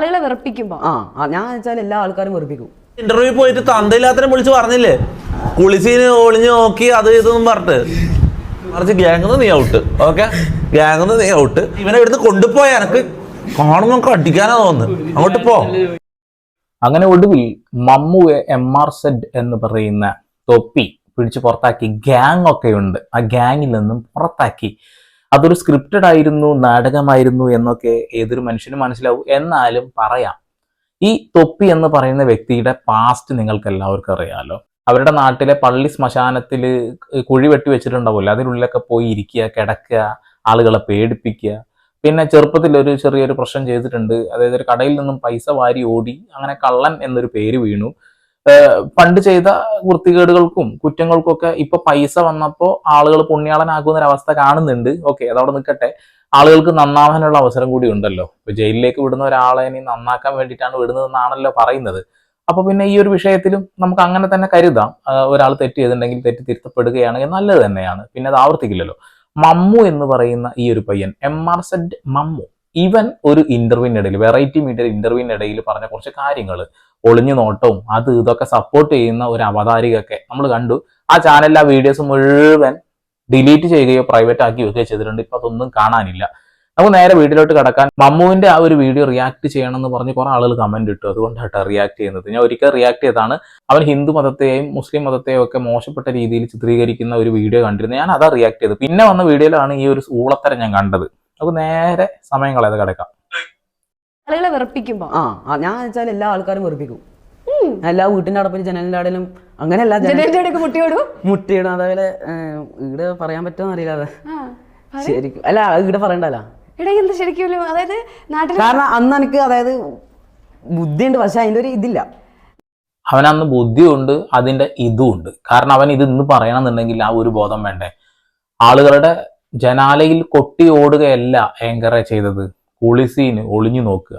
ആളുകളെ വെറുപ്പിക്കുമ്പോ. ആ ആ, ഞാൻ വെച്ചാൽ എല്ലാ ആൾക്കാരും വെറുപ്പിക്കും. ഇന്റർവ്യൂ പോയിട്ട് തന്തയില്ലാത്തനെ വിളിച്ച് പറഞ്ഞില്ലേ? കുളിച്ചിന് ഒളിഞ്ഞ് നോക്കി അത് ഇതൊന്നും പറഞ്ഞിട്ട്. മറിച്ച് ഗ്യാങ് നീ ഔട്ട് ഓക്കെ ഗ്യാങ് നീ ഔട്ട് ഇവനെ ഇവിടുന്ന് കൊണ്ടുപോയ എനക്ക് കാണുമ്പോൾ നമുക്ക് അടിക്കാനാ തോന്നുന്നു അങ്ങോട്ട് പോ. അങ്ങനെ ഒടുവിൽ മമ്മു എം ആർ സെഡ് എന്ന് പറയുന്ന തൊപ്പി പിടിച്ച് പുറത്താക്കി ഗ്യാങ് ഒക്കെ ഉണ്ട് ആ ഗ്യാങ്ങിൽ നിന്നും പുറത്താക്കി അതൊരു സ്ക്രിപ്റ്റഡ് ആയിരുന്നു നാടകമായിരുന്നു എന്നൊക്കെ ഏതൊരു മനുഷ്യനും മനസ്സിലാവും. എന്നാലും പറയാം. ഈ തൊപ്പി എന്ന് പറയുന്ന വ്യക്തിയുടെ പാസ്റ്റ് നിങ്ങൾക്ക് എല്ലാവർക്കും അറിയാമല്ലോ അവരുടെ നാട്ടിലെ പള്ളി ശ്മശാനത്തിൽ കുഴി വെട്ടി വെച്ചിട്ടുണ്ടാവില്ല അതിനുള്ളിലൊക്കെ പോയി ഇരിക്കുക കിടക്കുക ആളുകളെ പേടിപ്പിക്കുക. പിന്നെ ചെറുപ്പത്തിൽ ഒരു ചെറിയൊരു പ്രശ്നം ചെയ്തിട്ടുണ്ട്. അതായത് ഒരു കടയിൽ നിന്നും പൈസ വാരി ഓടി അങ്ങനെ കള്ളൻ എന്നൊരു പേര് വീണു. പണ്ട് ചെയ്ത വൃത്തികേടുകൾക്കും കുറ്റങ്ങൾക്കും ഒക്കെ ഇപ്പൊ പൈസ വന്നപ്പോ ആളുകൾ പുണ്യാളനാകുന്ന ഒരു അവസ്ഥ കാണുന്നുണ്ട്. ഓക്കെ അതവിടെ നിൽക്കട്ടെ. ആളുകൾക്ക് നന്നാവാനുള്ള അവസരം കൂടി ഉണ്ടല്ലോ. ഇപ്പൊ ജയിലിലേക്ക് വിടുന്ന ഒരാളെ ഇനി നന്നാക്കാൻ വേണ്ടിയിട്ടാണ് വിടുന്നതെന്നാണല്ലോ പറയുന്നത്. അപ്പൊ പിന്നെ ഈ ഒരു വിഷയത്തിലും നമുക്ക് അങ്ങനെ തന്നെ കരുതാം. ഒരാൾ തെറ്റ് ചെയ്തിട്ടുണ്ടെങ്കിൽ തെറ്റ് തിരുത്തപ്പെടുകയാണെങ്കിൽ നല്ലത് തന്നെയാണ്. പിന്നെ അത് ആവർത്തിക്കില്ലല്ലോ. മമ്മു എന്ന് പറയുന്ന ഈ ഒരു പയ്യൻ എം ആർ സെഡ് മമ്മു. ഇവൻ ഒരു ഇന്റർവ്യൂവിനിടയിൽ വെറൈറ്റി മീഡിയ ഇന്റർവ്യൂവിനിടയിൽ പറഞ്ഞ കുറച്ച് കാര്യങ്ങൾ ഒളിഞ്ഞു നോട്ടവും അത് ഇതൊക്കെ സപ്പോർട്ട് ചെയ്യുന്ന ഒരു അവതാരികയൊക്കെ നമ്മൾ കണ്ടു. ആ ചാനലിലെ ആ വീഡിയോസ് മുഴുവൻ ഡിലീറ്റ് ചെയ്യുകയോ പ്രൈവറ്റ് ആക്കി വെക്കുകയോ ചെയ്തിട്ടുണ്ട്. ഇപ്പൊ അതൊന്നും കാണാനില്ല. നമുക്ക് നേരെ വീട്ടിലോട്ട് കടക്കാൻ മമ്മുവിന്റെ ആ ഒരു വീഡിയോ റിയാക്ട് ചെയ്യണം എന്ന് പറഞ്ഞ് കുറെ ആളുകൾ കമന്റ് ഇട്ടു. അതുകൊണ്ടാണ് റിയാക്ട് ചെയ്യുന്നത്. ഞാൻ ഒരിക്കൽ റിയാക്ട് ചെയ്താണ് അവൻ ഹിന്ദു മതത്തെയും മുസ്ലിം മതത്തെയും ഒക്കെ മോശപ്പെട്ട രീതിയിൽ ചിത്രീകരിക്കുന്ന ഒരു വീഡിയോ കണ്ടിരുന്നു. ഞാൻ അതാ റിയാക്ട് ചെയ്തത്. പിന്നെ വന്ന വീഡിയോയിലാണ് ഈ ഒരു ഊളത്തരം ഞാൻ കണ്ടത്. നമുക്ക് നേരെ സമയം കളയാതെ കിടക്കാം. ആളുകളെ വെറുപ്പിക്കുമ്പോ. ആ ആ, ഞാൻ വെച്ചാൽ എല്ലാ ആൾക്കാരും വെറുപ്പിക്കും. എല്ലാ വീട്ടിന്റെ അടപ്പിൽ ജനലിന്റെ അടയിലും അങ്ങനെയല്ല ജനലിന്റെ ഇടയ്ക്ക് മുട്ടിയോടും മുട്ടിയിടും. അതേപോലെ ഏഹ്, ഇവിടെ പറയാൻ പറ്റുമോ അറിയില്ല അത്. ആ ശരിക്കും. അല്ല അത് ഇവിടെ പറയണ്ടല്ലോ. എടാ എന്താ ശരിക്കും അതായത് നാട്ടിൽ കാരണം അന്ന് എനിക്ക് അതായത് ബുദ്ധിയുണ്ട് പക്ഷെ അതിന്റെ ഒരു ഇതില്ല. അവൻ അന്ന് ബുദ്ധിയുണ്ട് അതിന്റെ ഇതും ഉണ്ട് കാരണം അവൻ ഇത് ഇന്ന് പറയണമെന്നുണ്ടെങ്കിൽ ആ ഒരു ബോധം വേണ്ടേ? ആളുകളുടെ ജനാലയിൽ കൊട്ടി ഓടുകയല്ല ഏങ്കറെ ചെയ്തത്. കുളിസീന് ഒളിഞ്ഞു നോക്കുക.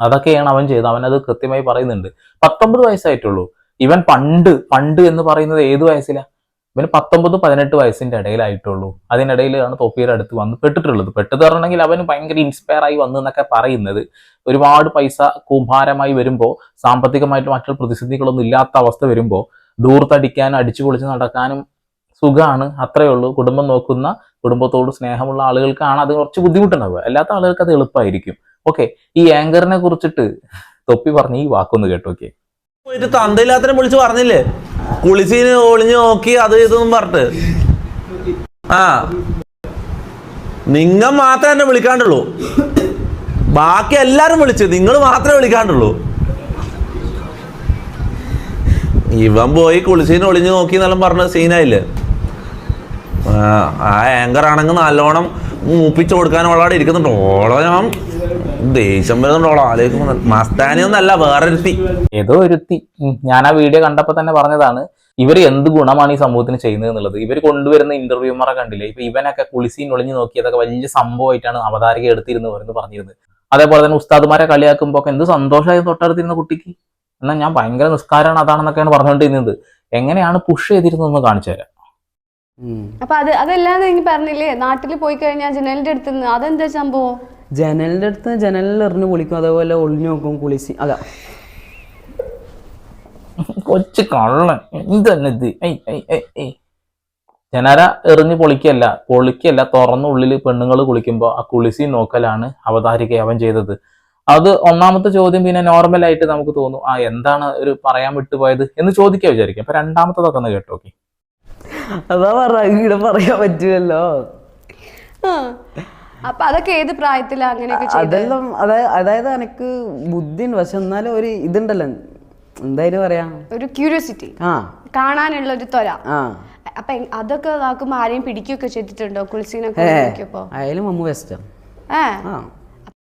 അതൊക്കെയാണ് അവൻ ചെയ്തത്. അവൻ അത് കൃത്യമായി പറയുന്നുണ്ട്. പത്തൊമ്പത് വയസ്സായിട്ടുള്ളൂ. ഇവൻ പണ്ട് പണ്ട് എന്ന് പറയുന്നത് ഏത് വയസ്സിലാ? ഇവന് പത്തൊമ്പത് പതിനെട്ട് വയസ്സിന്റെ ഇടയിലായിട്ടുള്ളൂ. അതിനിടയിലാണ് തൊപ്പിയുടെ അടുത്ത് വന്ന് പെട്ടിട്ടുള്ളത്. പെട്ടത് പറഞ്ഞെങ്കിൽ അവന് ഭയങ്കര ഇൻസ്പയർ ആയി വന്നു എന്നൊക്കെ പറയുന്നത്. ഒരുപാട് പൈസ കൂഭാരമായി വരുമ്പോൾ സാമ്പത്തികമായിട്ട് മറ്റുള്ള പ്രതിസന്ധികളൊന്നും ഇല്ലാത്ത അവസ്ഥ വരുമ്പോൾ ദൂർത്തടിക്കാനും അടിച്ചു പൊളിച്ച് നടക്കാനും സുഖമാണ് അത്രയേ ഉള്ളൂ. കുടുംബം നോക്കുന്ന കുടുംബത്തോട് സ്നേഹമുള്ള ആളുകൾക്കാണ് അത് കുറച്ച് ബുദ്ധിമുട്ടുണ്ടാവുക. അല്ലാത്ത ആളുകൾക്ക് അത് എളുപ്പമായിരിക്കും ഓക്കെ ഈ ആങ്കറിനെ കുറിച്ചിട്ട് തൊപ്പി പറഞ്ഞ ഈ വാക്കൊന്ന് കേട്ടോ ഓക്കെ പോയിട്ട് തന്തയില്ലാത്തനെ വിളിച്ച് പറഞ്ഞില്ലേ? കുളിച്ചിന് ഒളിഞ്ഞു നോക്കി അത് ഇതൊന്നും പറഞ്ഞിട്ട്. ആ. നിങ്ങൾ മാത്രമേ എന്നെ വിളിക്കാണ്ടുള്ളൂ. ബാക്കി എല്ലാരും വിളിച്ചു നിങ്ങൾ മാത്രമേ വിളിക്കാണ്ടുള്ളൂ. ഇവൻ പോയി കുളിസീന് ഒളിഞ്ഞു നോക്കി എന്നെല്ലാം പറഞ്ഞ സീനായില്ലേ ആ, ആങ്കർ ആണെങ്കിൽ നല്ലോണം മൂപ്പിച്ചു കൊടുക്കാൻ ഉള്ളവിടെ ഇരിക്കുന്നുണ്ട്. ഓളോ ഞാൻ ദേഷ്യം വരുന്നുണ്ടോളോ ആലോചിക്കുമ്പോൾ മസ്താനി ഒന്നല്ല വേറൊരുത്തി. ഏതോ ഒരുത്തി. ഞാൻ ആ വീഡിയോ കണ്ടപ്പോൾ തന്നെ പറഞ്ഞതാണ് ഇവർ എന്ത് ഗുണമാണ് ഈ സമൂഹത്തിന് ചെയ്യുന്നത് എന്നുള്ളത്? ഇവർ കൊണ്ടുവരുന്ന ഇന്റർവ്യൂമാരെ കണ്ടില്ലേ? ഇപ്പൊ ഇവനൊക്കെ കുളിസീൻ ഒളിഞ്ഞു നോക്കിയതൊക്കെ വലിയ സംഭവമായിട്ടാണ് അവതാരിക എടുത്തിരുന്നത് എന്ന് പറഞ്ഞിരുന്നത്. അതേപോലെ തന്നെ ഉസ്താദുമാരെ കളിയാക്കുമ്പോൾ എന്ത് സന്തോഷമായി തൊട്ടടുത്തിരുന്ന കുട്ടിക്ക്? എന്നാൽ ഞാൻ ഭയങ്കര നിസ്കാരമാണ് അതാണെന്നൊക്കെയാണ് പറഞ്ഞുകൊണ്ടിരുന്നത്. എങ്ങനെയാണ് പുഷ് ചെയ്തിരുന്നതെന്ന് കാണിച്ചു തരാം. അപ്പൊ അത് അതല്ലാതെ എനിക്ക് പറഞ്ഞില്ലേ നാട്ടിൽ പോയി കഴിഞ്ഞാൽ ജനലിന്റെ അടുത്ത് നിന്ന് അതെന്താ സംഭവം? ജനലിന്റെ അടുത്ത് ജനലിൽ എറിഞ്ഞു പൊളിക്കും അതേപോലെ ഒളിഞ്ഞു നോക്കും കുളിസി അതാ. കൊച്ചു കള്ളൻ എന്തെന്നത് ജനര എറിഞ്ഞു പൊളിക്കല്ല പൊളിക്കല്ല തുറന്ന ഉള്ളിൽ പെണ്ണുങ്ങൾ കുളിക്കുമ്പോൾ ആ കുളിസി നോക്കലാണ് അവതാരിക അവൻ ചെയ്തത്. അത് ഒന്നാമത്തെ ചോദ്യം പിന്നെ നോർമൽ ആയിട്ട് നമുക്ക് തോന്നും ആ എന്താണ് ഒരു പറയാൻ വിട്ടുപോയത് എന്ന് ചോദിക്കാൻ വിചാരിക്കും. അപ്പൊ രണ്ടാമത്തതൊക്കെ ഒന്ന് കേട്ടോ ഓക്കെ അതാ പറ ഇവിടെ പറയാൻ പറ്റുമല്ലോ അപ്പൊ അതൊക്കെ ഏത് പ്രായത്തിലാ അങ്ങനെയൊക്കെ അതെല്ലാം അതായത് അതായത് എനിക്ക് ബുദ്ധിയുണ്ട് പക്ഷെ എന്നാലും ഒരു ഇതുണ്ടല്ലോ എന്തായാലും പറയാ. ഒരു ക്യൂരിയോസിറ്റി ആ. കാണാനുള്ള ഒരു ത്വര. ആ. അപ്പൊ അതൊക്കെ നോക്കുമ്പോ ആരെയും പിടിക്കുകയൊക്കെ ചെയ്തിട്ടുണ്ടോ? കുളിസീനൊക്കെ അയാലും മമ്മു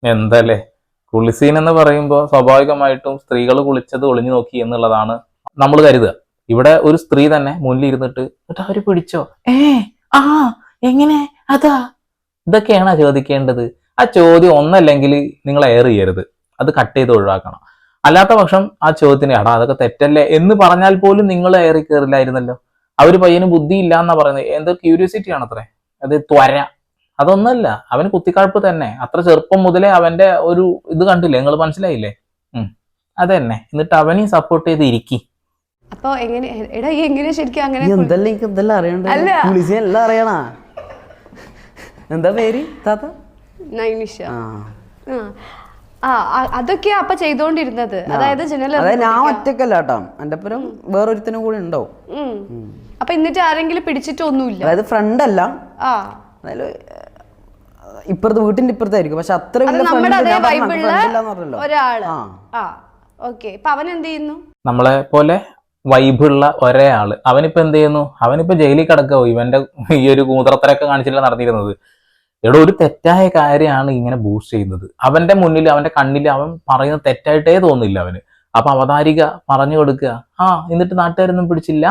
എന്തല്ലേ? കുളിസീൻ എന്ന് പറയുമ്പോൾ സ്വാഭാവികമായിട്ടും സ്ത്രീകൾ കുളിച്ചത് ഒളിഞ്ഞു നോക്കി എന്നുള്ളതാണ് നമ്മൾ കരുതുക. ഇവിടെ ഒരു സ്ത്രീ തന്നെ മുന്നിൽ ഇരുന്നിട്ട് എന്നിട്ട് അവർ പിടിച്ചോ? ഏ ആ എങ്ങനെ? അതാ. ഇതൊക്കെയാണ് ചോദിക്കേണ്ടത്. ആ ചോദ്യം ഒന്നല്ലെങ്കിൽ നിങ്ങൾ എയർ ചെയ്യരുത്. അത് കട്ട് ചെയ്ത് ഒഴിവാക്കണം. അല്ലാത്ത പക്ഷം ആ ചോദ്യത്തിന് എടാ അതൊക്കെ തെറ്റല്ലേ? എന്ന് പറഞ്ഞാൽ പോലും നിങ്ങൾ എയറി കയറില്ലായിരുന്നല്ലോ. ഒരു പയ്യന് ബുദ്ധി ഇല്ല എന്നാ പറയുന്നത്. എന്തോ ക്യൂരിയോസിറ്റി ആണത്രേ. അത് ത്വര. അതൊന്നല്ല. അവന് കുത്തിക്കാഴ്പ്പ് തന്നെ. അത്ര ചെറുപ്പം മുതലേ അവന്റെ ഒരു ഇത് കണ്ടില്ലേ? നിങ്ങൾ മനസ്സിലായില്ലേ? ഉം. അതന്നെ. എന്നിട്ട് അവനെയും സപ്പോർട്ട് ചെയ്ത് ഇരിക്കി. അപ്പൊ എങ്ങനെ എടാ ഈ എങ്ങനെ ശരിക്കും അങ്ങനെ എന്തല്ലേ എന്തെല്ലാം എനിക്ക് എന്തെല്ലാം അറിയണ്ട? അല്ല. കുളിസി എല്ലാം അറിയണാ? എന്താ പേര് താത്ത? നൈനിഷ. ആ. അതൊക്കെയാ അപ്പൊ ചെയ്തോണ്ടിരുന്നത്. അതായത് ജനൽ അതായത് ഞാൻ ഒറ്റക്കല്ല കേട്ടോ. എന്റെ ഒപ്പം വേറൊരുത്തനും കൂടി ഉണ്ടാവും ഉം. അപ്പൊ എന്നിട്ട് ആരെങ്കിലും പിടിച്ചിട്ടൊന്നുമില്ല. അതായത് ഫ്രണ്ട് അല്ല ഇപ്പുറത്ത് വീട്ടിന്റെ ഇപ്പുറത്തായിരിക്കും. പക്ഷെ അത്ര ഒരാൾ. ഓക്കെ. ഇപ്പൊ അവൻ എന്ത് ചെയ്യുന്നു? നമ്മളെ പോലെ വൈബുള്ള ഒരേ ആൾ അവനിപ്പോ എന്ത് ചെയ്യുന്നു? അവനിപ്പോ ജയിലിൽ കിടക്കാവോ ഇവന്റെ ഈ ഒരു കൂതറത്തരൊക്കെ കാണിച്ചില്ല നടന്നിരുന്നത്. എടോ ഒരു തെറ്റായ കാര്യമാണ് ഇങ്ങനെ ബൂസ്റ്റ് ചെയ്യുന്നത്. അവന്റെ മുന്നിൽ അവന്റെ കണ്ണിൽ അവൻ പറയുന്നത് തെറ്റായിട്ടേ തോന്നില്ല അവന്. അപ്പൊ അവതാരിക പറഞ്ഞു കൊടുക്കുക. ആ എന്നിട്ട് നാട്ടുകാരൊന്നും പിടിച്ചില്ല.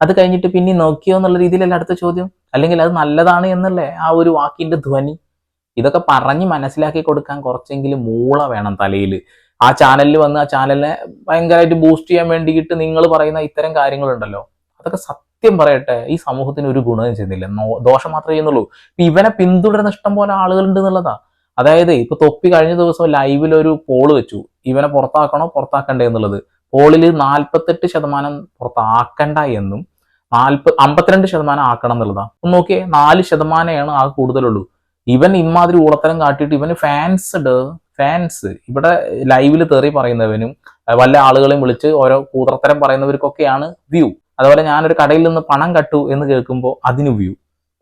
അത് കഴിഞ്ഞിട്ട് പിന്നെ നോക്കിയോ എന്നുള്ള രീതിയിലല്ല അടുത്ത ചോദ്യം? അല്ലെങ്കിൽ അത് നല്ലതാണ് എന്നല്ലേ ആ ഒരു വാക്കിന്റെ ധ്വനി? ഇതൊക്കെ പറഞ്ഞ് മനസ്സിലാക്കി കൊടുക്കാൻ കുറച്ചെങ്കിലും മൂള വേണം തലയിൽ ആ ചാനലിൽ വന്ന് ആ ചാനലിനെ ഭയങ്കരമായിട്ട് ബൂസ്റ്റ് ചെയ്യാൻ വേണ്ടിയിട്ട് നിങ്ങൾ പറയുന്ന ഇത്തരം കാര്യങ്ങളുണ്ടല്ലോ. അതൊക്കെ സത്യം പറയട്ടെ ഈ സമൂഹത്തിന് ഒരു ഗുണം ചെയ്യുന്നില്ല. ദോഷം മാത്രമേ ചെയ്യുന്നുള്ളൂ. ഇവനെ പിന്തുടരുന്ന ഇഷ്ടം പോലെ ആളുകളുണ്ട് എന്നുള്ളതാ. അതായത് ഇപ്പൊ തൊപ്പി കഴിഞ്ഞ ദിവസം ലൈവിൽ ഒരു പോൾ വെച്ചു. ഇവനെ പുറത്താക്കണോ പുറത്താക്കണ്ടേ എന്നുള്ളത്. പോളിൽ നാൽപ്പത്തെട്ട് ശതമാനം പുറത്താക്കണ്ട എന്നും നാൽപ്പ അമ്പത്തിരണ്ട് ശതമാനം ആക്കണം എന്നുള്ളതാ. ഒന്ന് നോക്കിയേ നാല് ശതമാനമാണ് ആ കൂടുതലുള്ളൂ. ഇവൻ ഇമാതിരി ഊളത്തരം കാട്ടിയിട്ട് ഇവന് ഫാൻസ് ഉണ്ട് ഫാൻസ് ഇവിടെ ലൈവിൽ തെറി പറയുന്നവനും വല്ല ആളുകളെയും വിളിച്ച് ഓരോ കൂതർത്തരം പറയുന്നവർക്കൊക്കെയാണ് വ്യൂ അതുപോലെ ഞാനൊരു കടയിൽ നിന്ന് പണം കട്ടു എന്ന് കേൾക്കുമ്പോൾ അതിന് വ്യൂ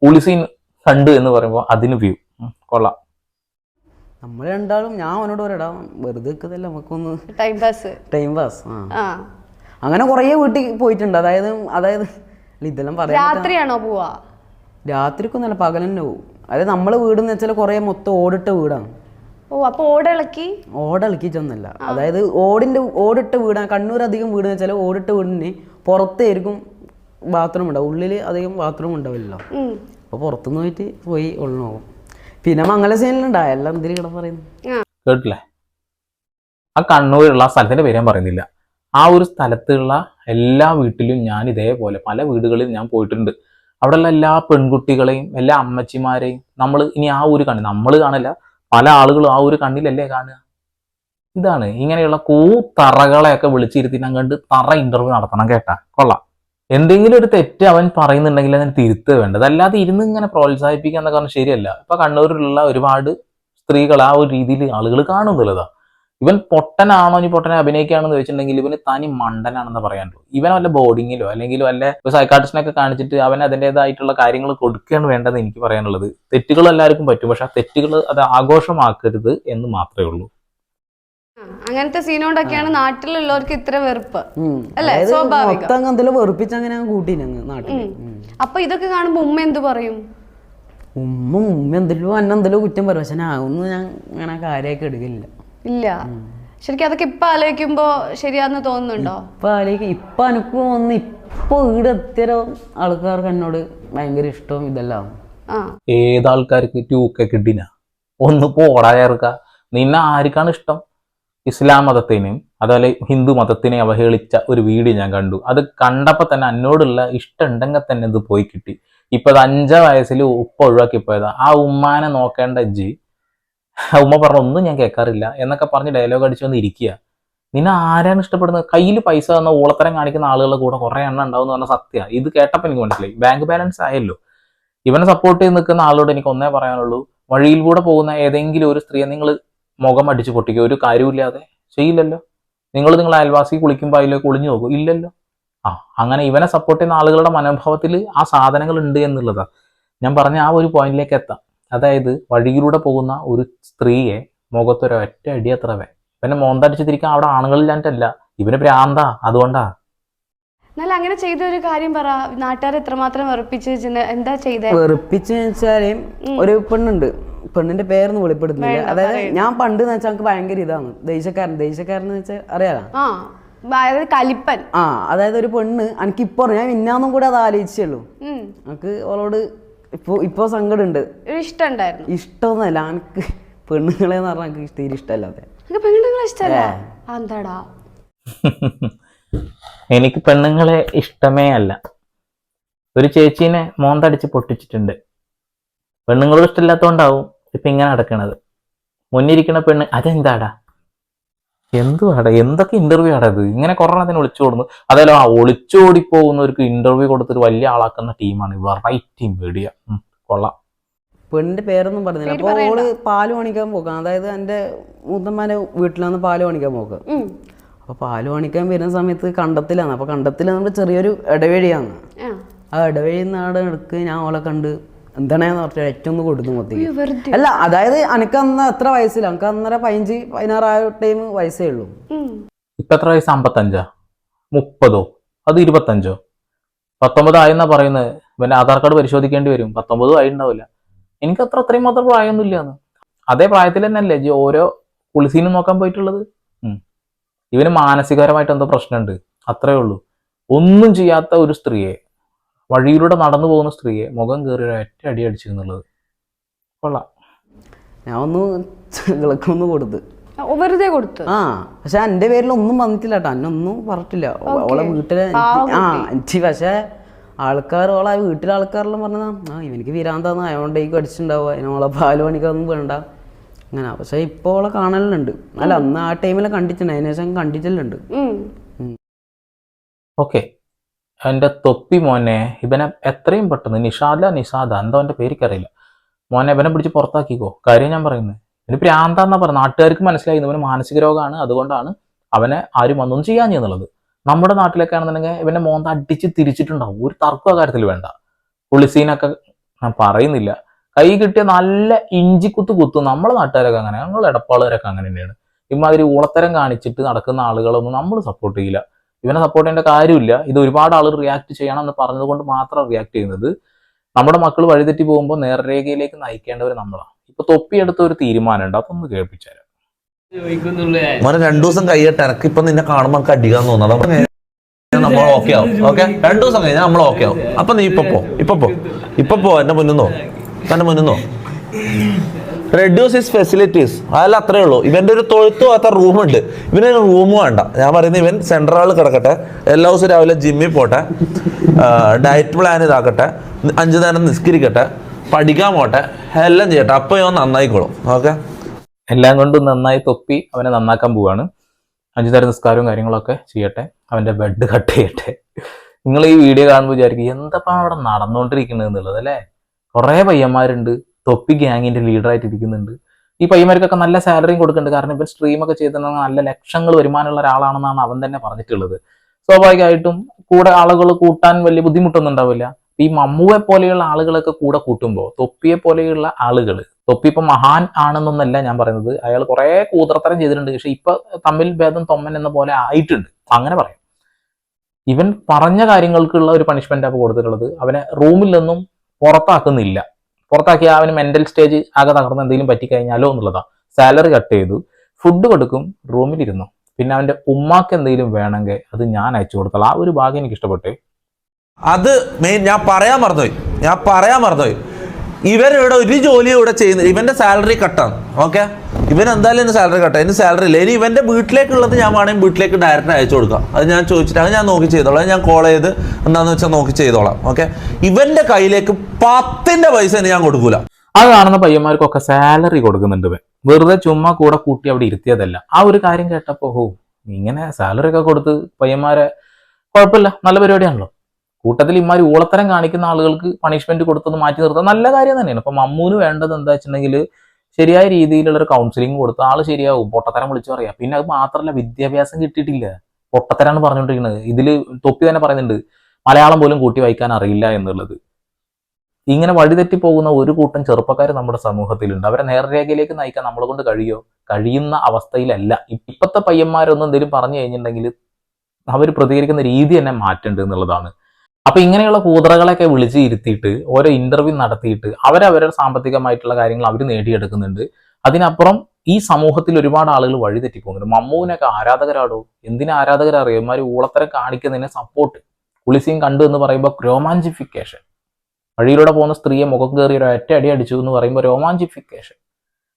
കുളിസീൻ ഫണ്ട് എന്ന് പറയുമ്പോൾ അതിന് വ്യൂ കൊള്ളാം. നമ്മൾ രണ്ടാളും ഞാൻ അവനോട് പറയടാ വെറുതെ നിൽക്കുന്നില്ല നമുക്കൊന്ന് ടൈം പാസ് ടൈം പാസ് ആ. അങ്ങനെ കുറേ വീട്ടിൽ പോയിട്ടുണ്ട്. അതായത് അതായത് ഇതെല്ലാം പറയാം രാത്രിയാണോ പോവാ? രാത്രിക്കൊന്നല്ല പകൽ തന്നെ പോകും അതായത് നമ്മളെ വീട് എന്ന് വെച്ചാൽ കുറേ മൊത്തം ഓടിട്ട വീടാണ്. ഓ അപ്പൊ ഓടിളക്കി ഓടിളക്കിച്ചൊന്നല്ല അതായത് ഓടിന്റെ ഓടിട്ട വീടാണ് കണ്ണൂർ അധികം വീട് എന്ന് വെച്ചാൽ ഓടിട്ട വീടിന് പുറത്തായിരിക്കും ബാത്റൂം ഉണ്ടാവും. ഉള്ളിൽ അധികം ബാത്റൂം ഉണ്ടാവില്ലല്ലോ. അപ്പൊ പുറത്തുനിന്ന് പോയിട്ട് പോയി ഉള്ളു നോക്കും. പിന്നെ മംഗല സീനിലുണ്ടായ എല്ലാം എന്തിനു കിട പറയുന്നു? കേട്ടില്ലേ ആ കണ്ണൂരുള്ള ആ സ്ഥലത്തിന്റെ പേര് ഞാൻ പറയുന്നില്ല. ആ ഒരു സ്ഥലത്തുള്ള എല്ലാ വീട്ടിലും ഞാൻ ഇതേപോലെ പല വീടുകളിലും ഞാൻ പോയിട്ടുണ്ട്. അവിടെയുള്ള എല്ലാ പെൺകുട്ടികളെയും എല്ലാ അമ്മച്ചിമാരെയും നമ്മൾ ഇനി ആ ഒരു കാണും നമ്മൾ കാണില്ല പല ആളുകളും ആ ഒരു കണ്ണിലല്ലേ കാണുക? ഇതാണ് ഇങ്ങനെയുള്ള കൂത്തറകളെയൊക്കെ വിളിച്ചിരുത്തിനാൻ കണ്ട് തറ ഇന്റർവ്യൂ നടത്തണം കേട്ടാ. കൊള്ളാം. എന്തെങ്കിലും ഒരു തെറ്റ് അവൻ പറയുന്നുണ്ടെങ്കിൽ അതിന് തിരുത്തുക വേണ്ടത്. അല്ലാതെ ഇരുന്ന് ഇങ്ങനെ പ്രോത്സാഹിപ്പിക്കുക എന്നൊക്കെ പറഞ്ഞാൽ ശരിയല്ല. ഇപ്പൊ കണ്ണൂരിലുള്ള ഒരുപാട് സ്ത്രീകൾ ആ ഒരു രീതിയിൽ ആളുകൾ കാണുന്നുള്ളതാ. ഇവൻ പൊട്ടനാണോ ഇനി പൊട്ടനെ അഭിനയിക്കുകയാണെന്ന് ചോദിച്ചിട്ടുണ്ടെങ്കിൽ ഇവന് തനി മണ്ടനാണെന്ന് പറയാനുള്ളൂ. ഇവൻ വല്ല ബോർഡിങ്ങിലോ അല്ലെങ്കിൽ വല്ല സൈക്കാട്രിസ്റ്റിനൊക്കെ കാണിച്ചിട്ട് അവൻ അതിന്റെതായിട്ടുള്ള കാര്യങ്ങൾ കൊടുക്കുകയാണ് വേണ്ടതെന്ന് എനിക്ക് പറയാനുള്ളത്. തെറ്റുകൾ എല്ലാവർക്കും പറ്റും. പക്ഷെ ആ തെറ്റുകൾ അത് ആഘോഷമാക്കരുത് എന്ന് മാത്രമേ ഉള്ളൂ. അങ്ങനത്തെ സീനോണ്ടൊക്കെയാണ് നാട്ടിലുള്ളവർക്ക് ഇത്ര വെറുപ്പ്. അല്ലേ? സ്വാഭാവികം. വെറുപ്പിച്ച് അങ്ങനെ കൂട്ടിനങ്ങ് നാട്ടിൽ അപ്പൊ ഇതൊക്കെ കാണുമ്പോ ഉമ്മ എന്ത് പറയും? ഉമ്മ ഉമ്മ എന്തെല്ലോ അന്ന എന്തെല്ലോ കുറ്റം പറയും. പക്ഷെ ഞാൻ ഒന്നും ഞാൻ അങ്ങനെ കാര്യമൊക്കെ എടുക്കില്ല ഇല്ല. ശരിക്കും അതൊക്കെ ഇപ്പൊ ആലോചിക്കുമ്പോ ശരിയാന്ന് തോന്നുന്നുണ്ടോ? ഇപ്പൊ ആലോചിക്കും. ഇപ്പൊ എനിക്ക് തോന്നുന്നു ഇപ്പൊ ഇവിടെ എത്തിയ ആൾക്കാർക്ക് എന്നോട് ഭയങ്കര ഇഷ്ടവും ഇതെല്ലാം ആ. ഏതാൾക്കാർക്ക് ടൂക്ക കിട്ടിന? ഒന്ന് പോടാ ചേർക്ക നിന്നെ ആർക്കാണ് ഇഷ്ടം? ഇസ്ലാം മതത്തിനെയും അതുപോലെ ഹിന്ദു മതത്തിനെ അവഹേളിച്ച ഒരു വീഡിയോ ഞാൻ കണ്ടു. അത് കണ്ടപ്പോൾ തന്നെ എന്നോടുള്ള ഇഷ്ടം ഉണ്ടെങ്കിൽ തന്നെ ഇത് പോയി കിട്ടി. ഇപ്പൊ അത് അഞ്ചാം വയസ്സിൽ ഉപ്പ ഒഴിവാക്കി പോയതാ ആ ഉമ്മാനെ നോക്കേണ്ട ജി ഉമ്മ പറഞ്ഞ ഒന്നും ഞാൻ കേൾക്കാറില്ല എന്നൊക്കെ പറഞ്ഞ് ഡയലോഗ് അടിച്ചു വന്ന് ഇരിക്കുക. നിന്നെ ആരാണ് ഇഷ്ടപ്പെടുന്നത്? കയ്യിൽ പൈസ തന്ന ഊളത്തരം കാണിക്കുന്ന ആളുകളുടെ കൂടെ കുറെ എണ്ണം ഉണ്ടാവും എന്ന് പറഞ്ഞ സത്യ. ഇത് കേട്ടപ്പോൾ എനിക്ക് മനസ്സിലായി. ബാങ്ക് ബാലൻസ് ആയല്ലോ. ഇവനെ സപ്പോർട്ട് ചെയ്ത് നിൽക്കുന്ന ആളോട് എനിക്ക് ഒന്നേ പറയാനുള്ളൂ. വഴിയിൽ കൂടെ പോകുന്ന ഏതെങ്കിലും ഒരു സ്ത്രീയെ നിങ്ങൾ മുഖം അടിച്ചു പൊട്ടിക്കുക. ഒരു കാര്യമില്ലാതെ ചെയ്യില്ലല്ലോ. നിങ്ങൾ നിങ്ങൾ അയൽവാസി കുളിക്കുമ്പോൾ അതിലേക്ക് ഒളിഞ്ഞു നോക്കും ഇല്ലല്ലോ. ആ അങ്ങനെ ഇവനെ സപ്പോർട്ട് ചെയ്യുന്ന ആളുകളുടെ മനോഭാവത്തിൽ ആ സാധനങ്ങൾ ഉണ്ട് എന്നുള്ളതാണ് ഞാൻ പറഞ്ഞ ആ ഒരു പോയിന്റിലേക്ക് എത്താം. അതായത് വഴിയിലൂടെ പോകുന്ന ഒരു സ്ത്രീയെ മുഖത്തൊരു ഒറ്റ അടി അത്രവേ. വേ മോന്തടിച്ച് തിരിക്കാൻ അവിടെ ആണുങ്ങളില്ലാണ്ടല്ല ഇവന് ഭ്രാന്താ. അതുകൊണ്ടാ. എന്നാൽ അങ്ങനെ ചെയ്ത ഒരു കാര്യം പറ. നാട്ടുകാർ എത്രമാത്രം വെറുപ്പിച്ച് എന്താ ചെയ്തേ? വെറുപ്പിച്ച് വെച്ചാൽ ഒരു പെണ്ണുണ്ട്. പെണ്ണിന്റെ പേരൊന്നും വെളിപ്പെടുത്തുന്നില്ല. അതായത് ഞാൻ പണ്ട് എന്ന് വെച്ചാൽ എനിക്ക് ഭയങ്കര ഇതാണ്. ദേശക്കാരൻ ദേശക്കാരൻ എന്ന് വെച്ചാൽ അറിയാലോ? ആ അതായത് കലിപ്പൻ. ആ അതായത് ഒരു പെണ്ണ് എനിക്ക് ഇപ്പൊ ഞാൻ ഇന്നാന്നും കൂടെ അത് ആലോചിച്ചുള്ളൂ. എനിക്ക് അവളോട് ഇപ്പൊ ഇപ്പൊ സങ്കടം ഉണ്ട് ഇഷ്ടമുണ്ടായിരുന്നു ഇഷ്ടമൊന്നുമല്ല. എനിക്ക് പെണ്ണുങ്ങളെ എന്ന് പറഞ്ഞാൽ എനിക്ക് തീരെ ഇഷ്ടമല്ലാതെ എനിക്ക് പെണ്ണുങ്ങളെ ഇഷ്ടമല്ല? എന്താടാ എനിക്ക് പെണ്ണുങ്ങളെ ഇഷ്ടമേ അല്ല. ഒരു ചേച്ചീനെ മോന്തടിച്ച് പൊട്ടിച്ചിട്ടുണ്ട്. പെണ്ണുങ്ങളോട് ഇഷ്ടമില്ലാത്തതുകൊണ്ടാവും ഇപ്പൊ ഇങ്ങനെ നടക്കണത്. മുന്നിരിക്കുന്ന പെണ്ണ് അതെന്താടാ? എന്തുവാടാ എന്തൊക്കെ ഇന്റർവ്യൂ ആടാ ഇത്? ഇങ്ങനെ കൊറോണത്തിന് ഒളിച്ചോടുന്നു അതല്ല ആ ഒളിച്ചോടി പോകുന്നവർക്ക് ഇന്റർവ്യൂ കൊടുത്തൊരു വലിയ ആളാക്കുന്ന ടീമാണ് വെറൈറ്റി മീഡിയ കൊള്ളാം. പെണ്ണിന്റെ പേരൊന്നും പറഞ്ഞില്ല. അപ്പൊ. ഓൾ പാൽ പണിക്കാൻ പോക്കാം. അതായത് എന്റെ മൂത്തമ്മാന്റെ വീട്ടിലാണ് പാൽ പണിക്കാൻ പോക്ക്. അപ്പൊ അപ്പോൾ പാൽ പണിക്കാൻ വരുന്ന സമയത്ത് കണ്ടത്തിലാണ് അപ്പൊ കണ്ടത്തിൽ നമ്മുടെ ചെറിയൊരു ഇടവഴിയാണ് ആ. ഇടവേഴി നാട് എടുക്ക് ഞാൻ ഓളെ കണ്ട് എന്താണെന്ന് പറഞ്ഞാൽ ഏറ്റവും കൊടുത്തു മൊത്തം അല്ല അതായത് എനിക്ക് അന്ന് എത്ര വയസ്സില്ല. എനിക്ക് അന്നര പതിനഞ്ച് പതിനാറായ ടൈം വയസ്സേ ഉള്ളൂ. ഇപ്പൊ എത്ര വയസ്സ്? അമ്പത്തഞ്ചാ? മുപ്പതോ? അത് ഇരുപത്തഞ്ചോ? പത്തൊമ്പത് ആയെന്നാ പറയുന്നത്. പിന്നെ ആധാർ കാർഡ് പരിശോധിക്കേണ്ടി വരും. പത്തൊമ്പതും ആയിണ്ടാവില്ല എനിക്ക് അത്ര അത്രയും മാത്രം പ്രായമൊന്നുമില്ലാന്ന്. അതേ പ്രായത്തിൽ തന്നെ അല്ലേ ജി ഓരോ കുളിസീനും നോക്കാൻ പോയിട്ടുള്ളത്? ഉം. ഇവന് മാനസികപരമായിട്ട് എന്തോ പ്രശ്നമുണ്ട്. അത്രേ ഉള്ളൂ. ഒന്നും ചെയ്യാത്ത ഒരു സ്ത്രീയെ വഴിയിലൂടെ നടന്നു പോകുന്ന സ്ത്രീയെ മുഖം കയറി ഒറ്റ അടി അടിച്ചു എന്നുള്ളത് കൊള്ളാം. ഞാൻ ഒന്ന് ഒന്ന് കൊടുത്ത്. വെറുതെ കൊടുത്തു? ആ പക്ഷെ എന്റെ പേരിൽ ഒന്നും വന്നിട്ടില്ല കേട്ടോ. അന്നൊന്നും പറഞ്ഞിട്ടില്ല. അവളെ ഓളെ വീട്ടിലെ ആ എനിക്ക് പക്ഷെ ആൾക്കാർ ഓളെ വീട്ടിലെ ആൾക്കാരെല്ലാം പറഞ്ഞതാ ആ ഇവനിക്ക് വിരാന്താന്ന് അയോണ്ടേക്ക് അടിച്ചിട്ടുണ്ടാവുക അതിന് ഓളെ പാൽ പണിക്കൊന്നും വേണ്ട. അങ്ങനെ പക്ഷെ ഇപ്പോൾ ഓളെ കാണലുണ്ട്. അല്ല അന്ന് ആ ടൈമിൽ കണ്ടിട്ടുണ്ട് അതിനുശേഷം കണ്ടിട്ടില്ലുണ്ട്. ഓക്കെ. എന്റെ തൊപ്പി മോനെ ഇവനെ എത്രയും പെട്ടെന്ന് നിഷാദ നിഷാദ എന്തോ എന്റെ പേരിക്കറിയില്ല. മോനെ ഇവനെ പിടിച്ച് പുറത്താക്കിക്കോ. കാര്യം ഞാൻ പറയുന്നത് ഇവന് പ്രാന്താന്നാ പറഞ്ഞത് നാട്ടുകാർക്ക് മനസ്സിലായി ഇവന് മാനസിക രോഗമാണ് അതുകൊണ്ടാണ് അവനെ ആരും ഒന്നും ചെയ്യാൻ എന്നുള്ളത്. നമ്മുടെ നാട്ടിലൊക്കെയാണെന്നുണ്ടെങ്കിൽ ഇവന്റെ മോന്ത അടിച്ച് തിരിച്ചിട്ടുണ്ടാവും. ഒരു തർക്കം കാര്യത്തിൽ വേണ്ട. പുളിസീനൊക്കെ ഞാൻ പറയുന്നില്ല. കൈ കിട്ടിയ നല്ല ഇഞ്ചി കുത്ത് കുത്തും. നമ്മളെ നാട്ടുകാരൊക്കെ അങ്ങനെ ഞങ്ങൾ ഇടപ്പാളുകാരൊക്കെ അങ്ങനെ തന്നെയാണ്. ഇമാതിരി ഊളത്തരം കാണിച്ചിട്ട് നടക്കുന്ന ആളുകളൊന്നും നമ്മൾ സപ്പോർട്ട് ചെയ്യില്ല. ഇവനെ സപ്പോർട്ട് ചെയ്യേണ്ട കാര്യമില്ല. ഇത് ഒരുപാട് ആളുകൾ റിയാക്ട് ചെയ്യണം എന്ന് പറഞ്ഞതുകൊണ്ട് മാത്രം റിയാക്ട് ചെയ്യുന്നത്. നമ്മുടെ മക്കൾ വഴിതെറ്റി പോകുമ്പോൾ നേർരേഖയിലേക്ക് നയിക്കേണ്ടവർ നമ്മളാണ്. ഇപ്പൊ തൊപ്പിയെടുത്ത ഒരു തീരുമാനമുണ്ട്. അതൊന്ന് കേൾപ്പിച്ചാൽ മോനെ രണ്ടു ദിവസം കൈയിട്ട് എനക്ക് ഇപ്പൊ നിന്നെ കാണുമ്പോ നമുക്ക് അടിക്കാൻ തോന്നുന്നത് നമ്മൾ ഓക്കെ ആവും. ഓക്കെ രണ്ടു ദിവസം കഴിഞ്ഞാൽ നമ്മൾ ഓക്കെ ആവും. അപ്പൊ നീ ഇപ്പൊ പോ. ഇപ്പൊ പോ. ഇപ്പൊ പോ. എന്റെ മുന്നിന്നോ എന്റെ മുന്നിന്നോ റെഡ്യൂസ് ഹിസ് ഫെസിലിറ്റീസ് അതല്ല അത്രേ ഉള്ളൂ. ഇവന്റെ ഒരു തൊഴുത്ത് അത്ര റൂമുണ്ട് ഇവന് റൂം വേണ്ട. ഞാൻ പറയുന്നത് ഇവൻ സെൻട്രൽ കിടക്കട്ടെ. എല്ലാ ദിവസവും രാവിലെ ജിമ്മിൽ പോട്ടെ. Diet plan ഇതാക്കട്ടെ. അഞ്ചു നേരം നിസ്കരിക്കട്ടെ. പഠിക്കാൻ പോട്ടെ. എല്ലാം ചെയ്യട്ടെ. അപ്പം ഇവൻ നന്നായിക്കോളും. ഓക്കെ? എല്ലാം കൊണ്ടും നന്നായി തൊപ്പി അവനെ നന്നാക്കാൻ പോവാണ്. അഞ്ചു നേരം നിസ്കാരവും കാര്യങ്ങളൊക്കെ ചെയ്യട്ടെ. അവന്റെ ബെഡ് കട്ട് ചെയ്യട്ടെ. നിങ്ങൾ ഈ വീഡിയോ കാണുമ്പോൾ വിചാരിക്കും എന്തപ്പാണ് അവിടെ നടന്നുകൊണ്ടിരിക്കുന്നത് എന്നുള്ളത് അല്ലേ? കുറേ പയ്യന്മാരുണ്ട്. തൊപ്പി ഗ്യാങ്ങിന്റെ ലീഡറായിട്ട് ഇരിക്കുന്നുണ്ട്. ഈ പയ്യന്മാർക്കൊക്കെ നല്ല സാലറിയും കൊടുക്കുന്നുണ്ട്. കാരണം ഇവൻ സ്ട്രീമൊക്കെ ചെയ്ത് നല്ല ലക്ഷങ്ങൾ വരുമാനമുള്ള ഒരാളാണെന്നാണ് അവൻ തന്നെ പറഞ്ഞിട്ടുള്ളത്. സ്വാഭാവികമായിട്ടും കൂടെ ആളുകൾ കൂട്ടാൻ വലിയ ബുദ്ധിമുട്ടൊന്നും ഉണ്ടാവില്ല. ഈ മമ്മുവെ പോലെയുള്ള ആളുകളൊക്കെ കൂടെ കൂട്ടുമ്പോൾ തൊപ്പിയെ പോലെയുള്ള ആളുകൾ തൊപ്പി ഇപ്പൊ മഹാൻ ആണെന്നൊന്നല്ല ഞാൻ പറയുന്നത്. അയാൾ കുറെ കൂതർത്തരം ചെയ്തിട്ടുണ്ട്. പക്ഷെ ഇപ്പൊ തമ്മിൽ ഭേദം തൊമ്മൻ എന്ന പോലെ ആയിട്ടുണ്ട്. അങ്ങനെ പറയാം. ഇവൻ പറഞ്ഞ കാര്യങ്ങൾക്കുള്ള ഒരു പണിഷ്മെന്റ് ആണ് കൊടുത്തിട്ടുള്ളത്. അവനെ റൂമിൽ നിന്നും പുറത്താക്കുന്നില്ല. പുറത്താക്കിയ അവന് മെന്റൽ സ്റ്റേജ് ആകെ തകർന്ന് എന്തെങ്കിലും പറ്റിക്കഴിഞ്ഞാലോ എന്നുള്ളതാ. സാലറി കട്ട് ചെയ്തു. ഫുഡ് കൊടുക്കും. റൂമിലിരുന്നു. പിന്നെ അവന്റെ ഉമ്മാക്ക് എന്തെങ്കിലും വേണമെങ്കിൽ അത് ഞാൻ അയച്ചു കൊടുത്തോളാം. ആ ഒരു ഭാഗ്യം എനിക്ക് ഇഷ്ടപ്പെട്ടു അത് മെയിൻ ഞാൻ പറയാൻ മറന്നുപോയി. ഞാൻ പറയാൻ മറന്നുപോയി. ഇവരിവിടെ ഒരു ജോലി ഇവിടെ ചെയ്യുന്നത് ഇവന്റെ സാലറി കട്ടാണ് ഓക്കെ ഇവൻ എന്തായാലും എന്റെ സാലറി കട്ടാ എന്റെ സാലറി ഇല്ല. ഇനി ഇവന്റെ വീട്ടിലേക്കുള്ളത് ഞാൻ വേണമെങ്കിൽ വീട്ടിലേക്ക് ഡയറക്റ്റ് അയച്ചു കൊടുക്കാം. അത് ഞാൻ ചോദിച്ചിട്ട് അത് ഞാൻ നോക്കി ചെയ്തോളാം. ഞാൻ കോൾ ചെയ്ത് എന്താണെന്ന് വെച്ചാൽ നോക്കി ചെയ്തോളാം ഓക്കെ ഇവന്റെ കയ്യിലേക്ക് പത്തിന്റെ പൈസ ഞാൻ കൊടുക്കൂല. അത് കാണുന്ന പയ്യന്മാർക്കൊക്കെ സാലറി കൊടുക്കുന്നുണ്ട് വെറുതെ ചുമ്മാ കൂടെ കൂട്ടി അവിടെ ഇരുത്തിയതല്ല. ആ ഒരു കാര്യം കേട്ടപ്പോ ഓ ഇങ്ങനെ സാലറി ഒക്കെ കൊടുത്ത് പയ്യന്മാരെ കുഴപ്പമില്ല നല്ല പരിപാടിയാണല്ലോ. കൂട്ടത്തിൽ ഇമാര് ഊളത്തരം കാണിക്കുന്ന ആളുകൾക്ക് പണിഷ്മെന്റ് കൊടുത്തത് മാറ്റി നിർത്താൻ നല്ല കാര്യം തന്നെയാണ്. ഇപ്പൊ മമ്മൂന് വേണ്ടത് എന്താ വെച്ചിട്ടുണ്ടെങ്കിൽ ശരിയായ രീതിയിലുള്ള ഒരു കൗൺസിലിംഗ് കൊടുത്ത ആൾ ശരിയാവും പൊട്ടത്തരം വിളിച്ചു പറയാം. പിന്നെ അത് മാത്രല്ല വിദ്യാഭ്യാസം കിട്ടിയിട്ടില്ല. പൊട്ടത്തരാണ് പറഞ്ഞുകൊണ്ടിരിക്കുന്നത്. ഇതിൽ തൊപ്പി തന്നെ പറയുന്നുണ്ട് മലയാളം പോലും കൂട്ടി വായിക്കാൻ അറിയില്ല എന്നുള്ളത്. ഇങ്ങനെ വഴിതെറ്റി പോകുന്ന ഒരു കൂട്ടം ചെറുപ്പക്കാർ നമ്മുടെ സമൂഹത്തിലുണ്ട്. അവരെ നേർരേഖയിലേക്ക് നയിക്കാൻ നമ്മളെ കൊണ്ട് കഴിയോ? കഴിയുന്ന അവസ്ഥയിലല്ല. ഇപ്പോഴത്തെ പയ്യന്മാരൊന്നും എന്തെങ്കിലും പറഞ്ഞു കഴിഞ്ഞിട്ടുണ്ടെങ്കിൽ അവർ പ്രതികരിക്കുന്ന രീതി തന്നെ മാറ്റേണ്ടത് എന്നുള്ളതാണ്. അപ്പൊ ഇങ്ങനെയുള്ള കൂതറകളൊക്കെ വിളിച്ച് ഇരുത്തിയിട്ട് ഓരോ ഇന്റർവ്യൂ നടത്തിയിട്ട് അവരവരുടെ സാമ്പത്തികമായിട്ടുള്ള കാര്യങ്ങൾ അവർ നേടിയെടുക്കുന്നുണ്ട്. അതിനപ്പുറം ഈ സമൂഹത്തിൽ ഒരുപാട് ആളുകൾ വഴി തെറ്റിപ്പോകുന്നുണ്ട്. മമ്മൂവിനൊക്കെ ആരാധകരാടോ? എന്തിനാ ആരാധകരറിയോ? ഇമാര് ഊളത്തരം കാണിക്കുന്നതിനെ സപ്പോർട്ട് പുളിസിയും കണ്ടു എന്ന് പറയുമ്പോൾ രോമാഞ്ചിഫിക്കേഷൻ. വഴിയിലൂടെ പോകുന്ന സ്ത്രീയെ മുഖം കയറി ഒരു ഒറ്റ അടി അടിച്ചു എന്ന് പറയുമ്പോൾ രോമാഞ്ചിഫിക്കേഷൻ.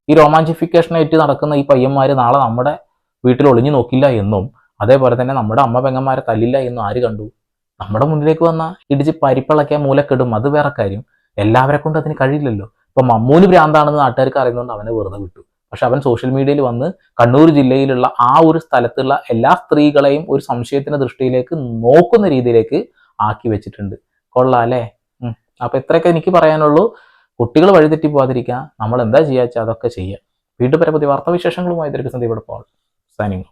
ഈ രോമാഞ്ചിഫിക്കേഷനായിട്ട് നടക്കുന്ന ഈ പയ്യന്മാർ നാളെ നമ്മുടെ വീട്ടിൽ ഒളിഞ്ഞു നോക്കില്ല എന്നും അതേപോലെ തന്നെ നമ്മുടെ അമ്മ പെങ്ങന്മാരെ തല്ലില്ല എന്നും ആര് കണ്ടു? നമ്മുടെ മുന്നിലേക്ക് വന്ന ഇടിച്ച് പരിപ്പിളക്കിയ മൂലക്കെടും അത് വേറെ കാര്യം. എല്ലാവരെ കൊണ്ട് അതിന് കഴിയില്ലല്ലോ. ഇപ്പൊ മമ്മൂന് ഭ്രാന്താണെന്ന് നാട്ടുകാർക്ക് അറിയുന്നതുകൊണ്ട് അവനെ വെറുതെ വിട്ടു. പക്ഷെ അവൻ സോഷ്യൽ മീഡിയയിൽ വന്ന് കണ്ണൂർ ജില്ലയിലുള്ള ആ ഒരു സ്ഥലത്തുള്ള എല്ലാ സ്ത്രീകളെയും ഒരു സംശയത്തിന്റെ ദൃഷ്ടിയിലേക്ക് നോക്കുന്ന രീതിയിലേക്ക് ആക്കി വെച്ചിട്ടുണ്ട്. കൊള്ളാം അല്ലേ. അപ്പൊ ഇത്രയൊക്കെ എനിക്ക് പറയാനുള്ളൂ. കുട്ടികൾ വഴിതെറ്റി പോകാതിരിക്കുക നമ്മൾ എന്താ ചെയ്യാച്ചാ അതൊക്കെ ചെയ്യാം. വീണ്ടും പരപതി വാർത്താവിശേഷങ്ങളുമായി ദീർഘസന്ധി ഇവിടെ പോകാം. സൈനിങ്